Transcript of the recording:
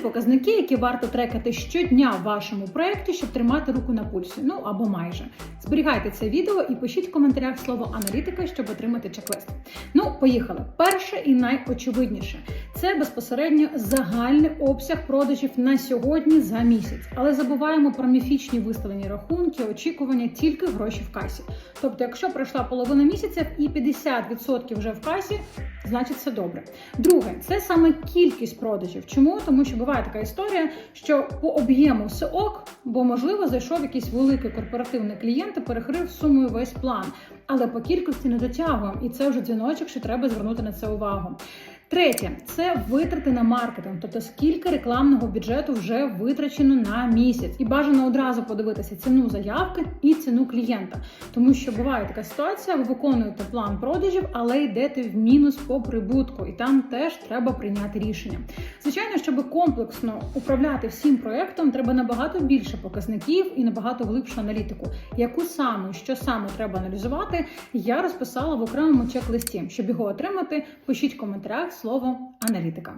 показники, які варто трекати щодня в вашому проєкті, щоб тримати руку на пульсі. Ну або майже. Зберігайте це відео і пишіть в коментарях слово аналітика, щоб отримати чек-лист. Ну, поїхали. Перше і найочевидніше це безпосередньо загальний обсяг продажів на сьогодні за місяць. Але забуваємо про міфічні виставлені рахунки, очікування тільки гроші в касі. Тобто, якщо пройшла половина місяця і 50% вже в касі, значить все добре. Друге, це саме кількість продажів. Чому? Тому що буває така історія, що по об'єму все ок, бо можливо зайшов якийсь великий корпоративний клієнт і перекрив сумою весь план. Але по кількості не дотягуємо, і це вже дзвіночок, що треба звернути на це увагу. Третє це витрати на маркетинг, тобто скільки рекламного бюджету вже витрачено на місяць, і бажано одразу подивитися ціну заявки і ціну клієнта, тому що буває така ситуація: ви виконуєте план продажів, але йдете в мінус по прибутку, і там теж треба прийняти рішення. Звичайно, щоб комплексно управляти всім проектом, треба набагато більше показників і набагато глибшу аналітику. Яку саме що саме треба аналізувати, я розписала в окремому чек-листі. Щоб його отримати, пишіть в коментарях слово аналітика.